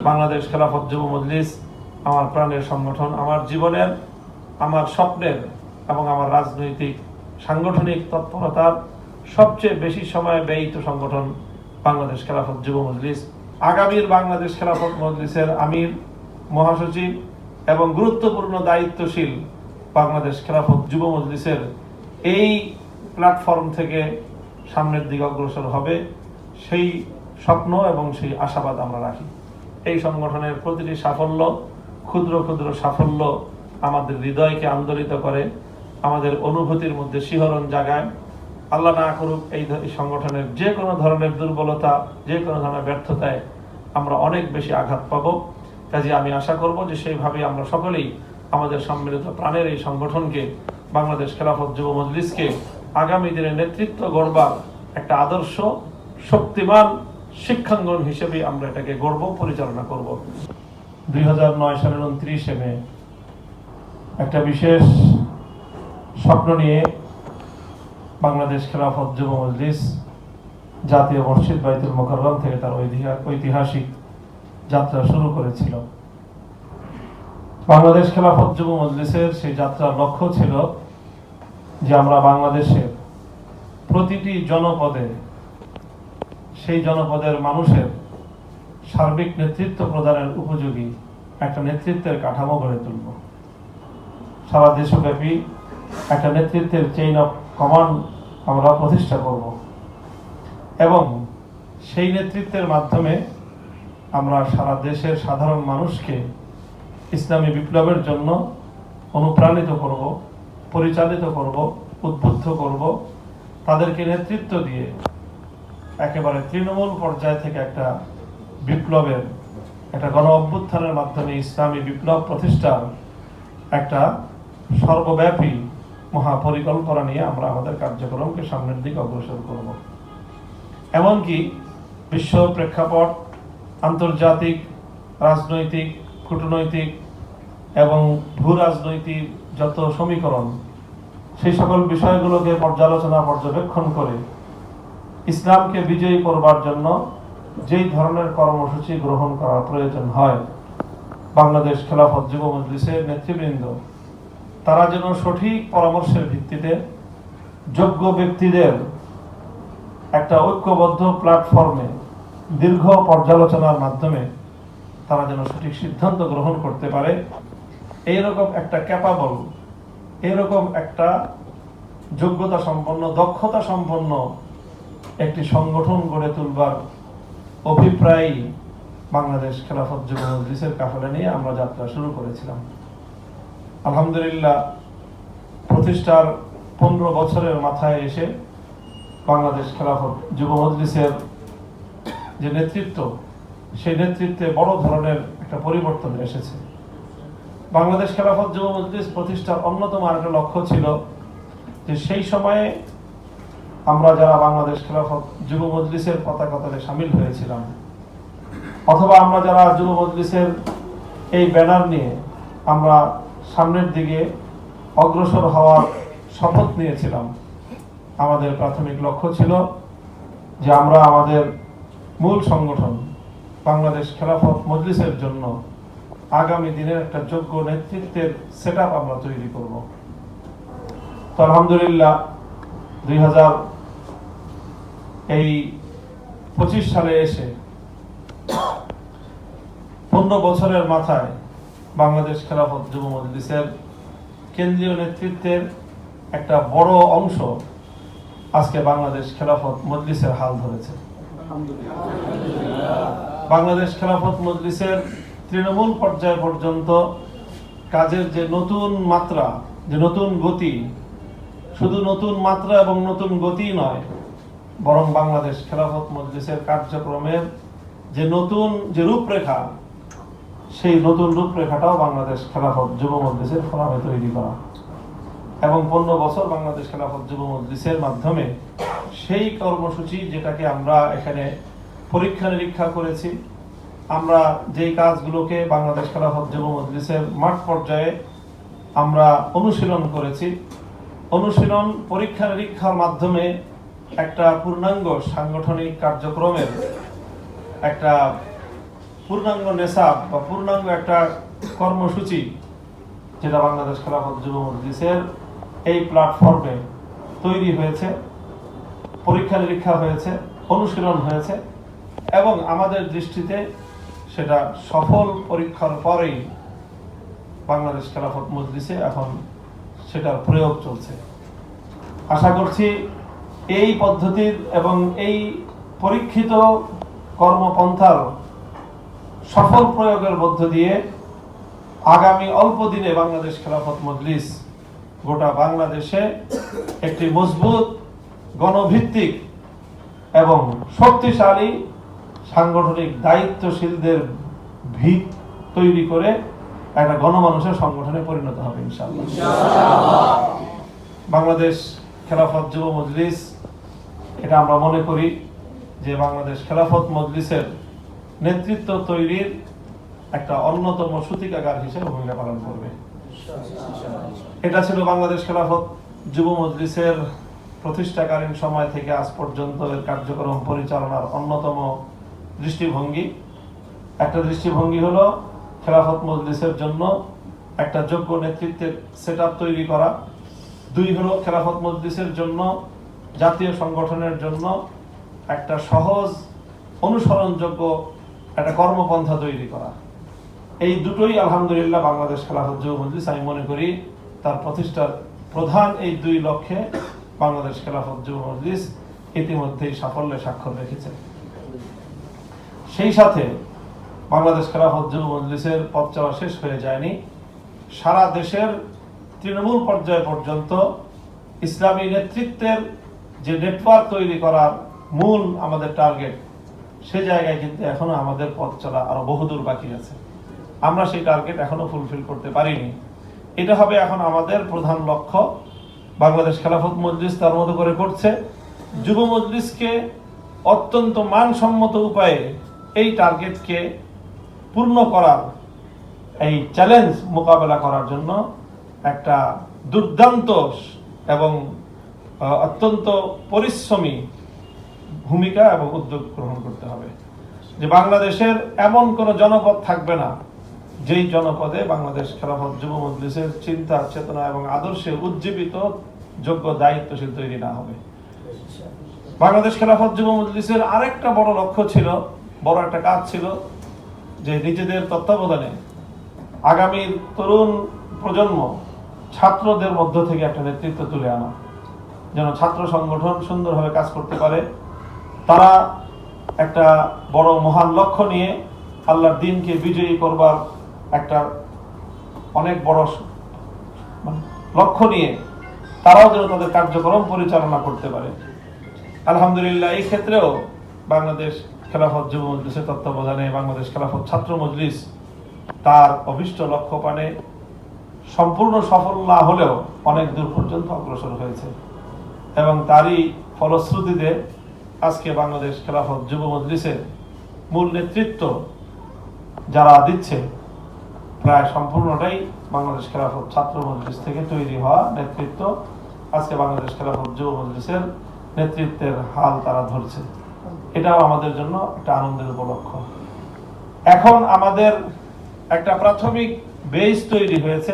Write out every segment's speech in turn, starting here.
বাংলাদেশ খেলাফত যুব মজলিস, আমার প্রাণের সংগঠন, আমার জীবনের, আমার স্বপ্নের এবং আমার রাজনৈতিক, সাংগঠনিক তৎপরতার সবচেয়ে বেশি সময় ব্যয়িত সংগঠন বাংলাদেশ খেলাফত যুব মজলিস। আগামীর বাংলাদেশ খেলাফত মজলিসের আমির, মহাসচিব এবং গুরুত্বপূর্ণ দায়িত্বশীল বাংলাদেশ খেলাফত যুব মজলিসের এই প্ল্যাটফর্ম থেকে সামনের দিকে অগ্রসর হবে। সেই স্বপ্ন এবং সেই আশাবাদ আমরা রাখি। এই সংগঠনের প্রতিটি সাফল্য, ক্ষুদ্র ক্ষুদ্র সাফল্য আমাদের হৃদয়কে আন্দোলিত করে, আমাদের অনুভূতির মধ্যে শিহরণ জাগায়। আল্লাহ না করুক এই সংগঠনের যে কোনো ধরনের দুর্বলতা যে কোনো ধরনের ব্যর্থতায় আমরা অনেক বেশি আঘাত পাব। কাজে আমি আশা করব যে সেইভাবে আমরা সকলেই আমাদের সম্মিলিত প্রাণের এই সংগঠনকে, বাংলাদেশ খেলাফত যুব মজলিসকে আগামী দিনে নেতৃত্ব গড়বার একটা আদর্শ, শক্তিমান শিক্ষাঙ্গন হিসেবে আমরা এটাকে গড়ব পরিচালনা করব। দুই হাজার নয় সালের উনত্রিশে মে, একটা বিশেষ স্বপ্ন নিয়ে বাংলাদেশ খেলাফত যুব মজলিস জাতীয় মসজিদ বাইতুল মোকাররম থেকে তার ঐতিহা- ঐতিহাসিক যাত্রা শুরু করেছিল। বাংলাদেশ খেলাফত যুব মজলিসের সেই যাত্রার লক্ষ্য ছিল যে আমরা বাংলাদেশের প্রতিটি জনপদে সেই জনপদের মানুষের সার্বিক নেতৃত্ব প্রদানের উপযোগী একটা নেতৃত্বের কাঠামো গড়ে তুলব। সারা দেশব্যাপী একটা নেতৃত্বের চেইন অফ কমান্ড আমরা প্রতিষ্ঠা করব। এবং সেই নেতৃত্বের মাধ্যমে আমরা সারা দেশের সাধারণ মানুষকে ইসলামী বিপ্লবের জন্য অনুপ্রাণিত করব, পরিচালিত করব, উদ্বুদ্ধ করব, তাদেরকে নেতৃত্ব দিয়ে একেবারে তৃণমূল পর্যায় থেকে একটা বিপ্লবের, একটা গণ অভ্যুত্থানের মাধ্যমে ইসলামী বিপ্লব প্রতিষ্ঠার একটা সর্বব্যাপী মহাপরিকল্পনা নিয়ে আমরা আমাদের কার্যক্রমকে সামনের দিকে অগ্রসর করব। এমনকি বিশ্ব প্রেক্ষাপট, আন্তর্জাতিক, রাজনৈতিক, কূটনৈতিক এবং ভূ রাজনৈতিক যত সমীকরণ, সেই সকল বিষয়গুলোকে পর্যালোচনা, পর্যবেক্ষণ করে ইসলামকে বিজয়ী করবার জন্য যেই ধরনের কর্মসূচি গ্রহণ করা প্রয়োজন হয়, বাংলাদেশ খেলাফত যুব মজলিসের নেতৃবৃন্দ, তারা যেন সঠিক পরামর্শের ভিত্তিতে যোগ্য ব্যক্তিদের একটা ঐক্যবদ্ধ প্ল্যাটফর্মে দীর্ঘ পর্যালোচনার মাধ্যমে তারা যেন সঠিক সিদ্ধান্ত গ্রহণ করতে পারে, এইরকম একটা ক্যাপাবল এরকম একটা যোগ্যতা সম্পন্ন, দক্ষতা সম্পন্ন একটি সংগঠন গড়ে তুলবার অভিপ্রায় বাংলাদেশ খেলাফত যুব মজলিসের কাফেলা নিয়ে আমরা যাত্রা শুরু করেছিলাম। আলহামদুলিল্লাহ, প্রতিষ্ঠার পনেরো বছরের মাথায় এসে বাংলাদেশ খেলাফত যুব মজলিসের যে নেতৃত্ব, সেই নেতৃত্বে বড় ধরনের একটা পরিবর্তন এসেছে। বাংলাদেশ খেলাফত যুব মজলিস প্রতিষ্ঠার অন্যতম আরেকটা লক্ষ্য ছিল যে সেই সময়ে আমরা যারা বাংলাদেশ খেলাফত যুব মজলিসের পতাকা তলে সামিল হয়েছিলাম, অথবা আমরা যারা যুব মজলিসের এই ব্যানার নিয়ে আমরা সামনের দিকে অগ্রসর হওয়ার শপথ নিয়েছিলাম, আমাদের প্রাথমিক লক্ষ্য ছিল যে আমরা আমাদের মূল সংগঠন বাংলাদেশ খেলাফত মজলিসের জন্য আগামী দিনের একটা যোগ্য নেতৃত্বের সেট আমরা তৈরি করব। তো আলহামদুলিল্লাহ, দুই হাজার এই পঁচিশ সালে এসে পনেরো বছরের মাথায় বাংলাদেশ খেলাফত যুব মজলিসের কেন্দ্রীয় নেতৃত্বের একটা বড় অংশ আজকে বাংলাদেশ খেলাফত মজলিসের হাল ধরেছে। বাংলাদেশ খেলাফত মজলিসের তৃণমূল পর্যায় পর্যন্ত কাজের যে নতুন মাত্রা, যে নতুন গতি, শুধু নতুন মাত্রা এবং নতুন গতি নয় বরং বাংলাদেশ খেলাফত মজলিসের কার্যক্রমের যে নতুন যে রূপরেখা, সেই নতুন রূপরেখাটাও বাংলাদেশ খেলাফত যুব মজলিসের ফোরামে তৈরি করা। এবং পনেরো বছর বাংলাদেশ খেলাফত যুব মজলিসের মাধ্যমে সেই কর্মসূচি যেটাকে আমরা এখানে পরীক্ষা নিরীক্ষা করেছি, আমরা যেই কাজগুলোকে বাংলাদেশ খেলাফত যুব মজলিসের মাঠ পর্যায়ে আমরা অনুশীলন করেছি। অনুশীলন, পরীক্ষা নিরীক্ষার মাধ্যমে একটা পূর্ণাঙ্গ সাংগঠনিক কার্যক্রমের একটা পূর্ণাঙ্গ নেশাব বা পূর্ণাঙ্গ একটা কর্মসূচি যেটা বাংলাদেশ খেলাফত যুব মজলিসের এই প্ল্যাটফর্মে তৈরি হয়েছে, পরীক্ষা নিরীক্ষা হয়েছে, অনুশীলন হয়েছে এবং আমাদের দৃষ্টিতে সেটা সফল পরীক্ষার পরেই বাংলাদেশ খেলাফত মজলিসে এখন সেটার প্রয়োগ চলছে। আশা করছি এই পদ্ধতির এবং এই পরীক্ষিত কর্মপন্থার সফল প্রয়োগের মধ্য দিয়ে আগামী অল্প দিনে বাংলাদেশ খেলাফত মজলিস গোটা বাংলাদেশে একটি মজবুত গণভিত্তিক এবং শক্তিশালী সাংগঠনিক দায়িত্বশীলদের ভিত তৈরি করে একটা গণমানুষের সংগঠনে পরিণত হবে ইনশাআল্লাহ। বাংলাদেশ খেলাফত যুব মজলিস, এটা আমরা মনে করি যে বাংলাদেশ খেলাফত মজলিসের নেতৃত্ব তৈরির একটা অন্যতম সূতিকাগার হিসেবে ভূমিকা পালন করবে। এটা ছিল বাংলাদেশ খেলাফত যুব মজলিসের প্রতিষ্ঠাকালীন সময় থেকে আজ পর্যন্ত এর কার্যক্রম পরিচালনার অন্যতম দৃষ্টিভঙ্গি। একটা দৃষ্টিভঙ্গি হলো খেলাফত মজলিসের জন্য একটা যোগ্য নেতৃত্বের সেট তৈরি করা। দুই হলো খেলাফত মজলিসের জন্য, জাতীয় সংগঠনের জন্য একটা সহজ, অনুসরণযোগ্য একটা কর্মপন্থা তৈরি করা। এই দুটোই আলহামদুলিল্লাহ বাংলাদেশ খেলাফত যুব মজলিস, আমি মনে করি তার প্রতিষ্ঠার প্রধান এই দুই লক্ষ্যে বাংলাদেশ খেলাফত যুব মজলিস ইতিমধ্যেই সাফল্যে স্বাক্ষর রেখেছে। সেই সাথে বাংলাদেশ খেলাফত যুব মজলিসের পথ চলা শেষ হয়ে যায়নি। সারা দেশের তৃণমূল পর্যায় পর্যন্ত ইসলামী নেতৃত্বের যে নেটওয়ার্ক তৈরি করার মূল আমাদের টার্গেট, সে জায়গায় কিন্তু এখনও আমাদের পথ চলা আরও বহুদূর বাকি আছে। আমরা সেই টার্গেট এখনও ফুলফিল করতে পারিনি। এটা হবে এখন আমাদের প্রধান লক্ষ্য। বাংলাদেশ খেলাফত মজলিস তার মতো করে করছে। যুব মজলিসকে অত্যন্ত মানসম্মত উপায়ে এই টার্গেটকে পূর্ণ করার এই চ্যালেঞ্জ মোকাবেলা করার জন্য একটা দুর্দান্ত এবং অত্যন্ত পরিশ্রমী ভূমিকা এবং উদ্যোগ গ্রহণ করতে হবে। যে বাংলাদেশের এমন কোন জনপদ থাকবে না, যেই জনপদে বাংলাদেশ খেলাফত যুব মজলিসের চিন্তা, চেতনা এবং আদর্শে উজ্জীবিত, যোগ্য, দায়িত্বশীল তৈরি না হবে। বাংলাদেশ খেলাফত যুব মজলিসের আরেকটা বড় লক্ষ্য ছিল, বড় একটা কাজ ছিল, যে নিজেদের তত্ত্বাবধানে আগামী তরুণ প্রজন্ম ছাত্রদের মধ্য থেকে একটা নেতৃত্ব তুলে আনা। যেন ছাত্র সংগঠন সুন্দরভাবে কাজ করতে পারে। তারা একটা বড় মহান লক্ষ্য নিয়ে আল্লাহর দিনকে বিজয়ী করবার একটা অনেক বড় মানে লক্ষ্য নিয়ে তারাও যেন তাদের কার্যক্রম পরিচালনা করতে পারে। আলহামদুলিল্লাহ, এই ক্ষেত্রেও বাংলাদেশ খেলাফত যুব মজলিসের তত্ত্বাবধানে বাংলাদেশ খেলাফত ছাত্র মজলিস তার অভিষ্ট লক্ষ্য পানে সম্পূর্ণ সফল না হলেও অনেক দূর পর্যন্ত অগ্রসর হয়েছে। এবং তারই ফলশ্রুতিতে আজকে বাংলাদেশ খেলাফত যুব মজলিসের মূল নেতৃত্ব যারা দিচ্ছে, প্রায় সম্পূর্ণটাই বাংলাদেশ খেলাফত ছাত্র মজলিস থেকে তৈরি হওয়া নেতৃত্ব আজকে বাংলাদেশ খেলাফত যুব মজলিসের নেতৃত্বের হাল তারা ধরছে। এটাও আমাদের জন্য একটা আনন্দের উপলক্ষ। এখন আমাদের একটা প্রাথমিক বেজ তৈরি হয়েছে।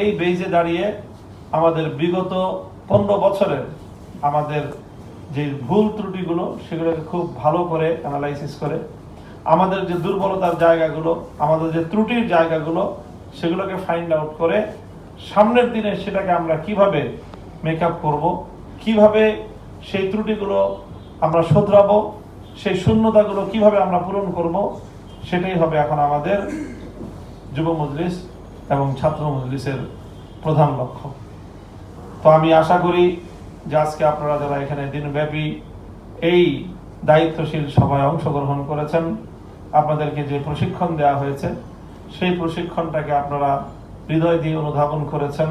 এই বেজে দাঁড়িয়ে আমাদের বিগত পনেরো বছরের আমাদের যে ভুল ত্রুটিগুলো সেগুলোকে খুব ভালো করে অ্যানালাইসিস করে, আমাদের যে দুর্বলতার জায়গাগুলো, আমাদের যে ত্রুটির জায়গাগুলো সেগুলোকে ফাইন্ড আউট করে সামনের দিনে সেটাকে আমরা কীভাবে মেক আপ করব, কীভাবে সেই ত্রুটিগুলো আমরা শোধরাবো, সেই শূন্যতাগুলো কীভাবে আমরা পূরণ করব, সেটাই হবে এখন আমাদের যুব মজলিস এবং ছাত্র মজলিসের প্রধান লক্ষ্য। তো আমি আশা করি যে আজকে আপনারা যারা এখানে দিনব্যাপী এই দায়িত্বশীল সভায় অংশগ্রহণ করেছেন, আপনাদেরকে যে প্রশিক্ষণ দেওয়া হয়েছে, সেই প্রশিক্ষণটাকে আপনারা হৃদয় দিয়ে অনুধাবন করেছেন।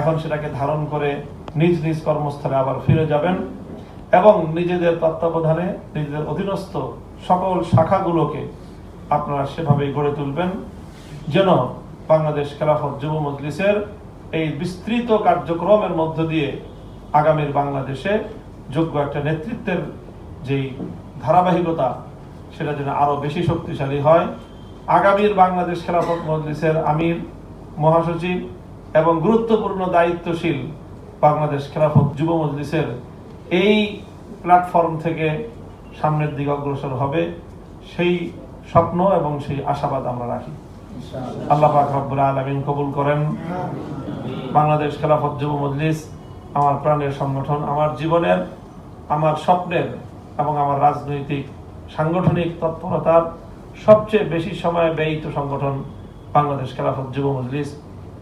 এখন সেটাকে ধারণ করে নিজ নিজ কর্মস্থলে আবার ফিরে যাবেন এবং নিজেদের তত্ত্বাবধানে নিজেদের অধীনস্থ সকল শাখাগুলোকে আপনারা সেভাবেই গড়ে তুলবেন, যেন বাংলাদেশ খেলাফত যুব মজলিসের এই বিস্তৃত কার্যক্রমের মধ্য দিয়ে আগামীর বাংলাদেশে যোগ্য একটা নেতৃত্বের যেই ধারাবাহিকতা, সেটা যেন আরও বেশি শক্তিশালী হয়। আগামীর বাংলাদেশ খেলাফত মজলিসের আমির, মহাসচিব এবং গুরুত্বপূর্ণ দায়িত্বশীল বাংলাদেশ খেলাফত যুব মজলিসের এই প্ল্যাটফর্ম থেকে সামনের দিকে অগ্রসর হবে। সেই স্বপ্ন এবং সেই আশাবাদ আমরা রাখি। আল্লাহ পাক রব্বুল আলামিন কবুল করেন। বাংলাদেশ খেলাফত যুব মজলিস, আমার প্রাণের সংগঠন, আমার জীবনের, আমার স্বপ্নের এবং আমার রাজনৈতিক, সাংগঠনিক তৎপরতার সবচেয়ে বেশি সময় ব্যয়িত সংগঠন বাংলাদেশ খেলাফত যুব মজলিস।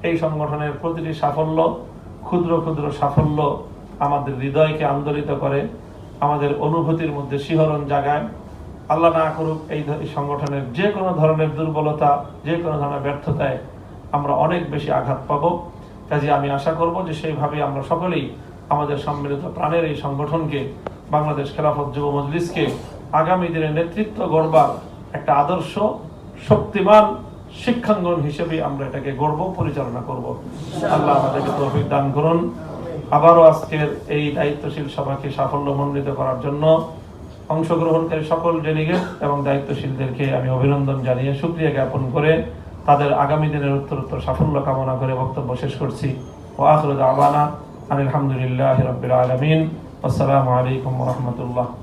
এই সংগঠনের প্রতিটি সাফল্য, ক্ষুদ্র ক্ষুদ্র সাফল্য আমাদের হৃদয়কে আন্দোলিত করে, আমাদের অনুভূতির মধ্যে শিহরণ জাগায়। আল্লাহ না করুক এই সংগঠনের যে কোনো ধরনের দুর্বলতা, যে কোনো ধরনের ব্যর্থতায় আমরা অনেক বেশি আঘাত পাব। কাজে আমি আশা করব যে সেইভাবে আমরা সকলেই আমাদের সম্মিলিত প্রাণের এই সংগঠনকে, বাংলাদেশ খেলাফত যুব মজলিসকে আগামী দিনে নেতৃত্ব গড়বার একটা আদর্শ, শক্তিমান শিক্ষাঙ্গন হিসেবে আমরা এটাকে গর্ব পরিচালনা করব। আল্লাহ আমাদেরকে তৌফিক দান করুন। আবারও আজকের এই দায়িত্বশীল সভাকে সাফল্যমণ্ডিত করার জন্য অংশগ্রহণকারী সকল ডেলিগেট এবং দায়িত্বশীলদেরকে আমি অভিনন্দন জানিয়ে সুক্রিয়া জ্ঞাপন করে তাদের আগামী দিনের উত্তরোত্তর সাফল্য কামনা করে বক্তব্য শেষ করছি। ও আখরুদ আবানা আলহামদুলিল্লাহ রবিল আলমিন। আসসালামু আলাইকুম রহমতুল্লাহ।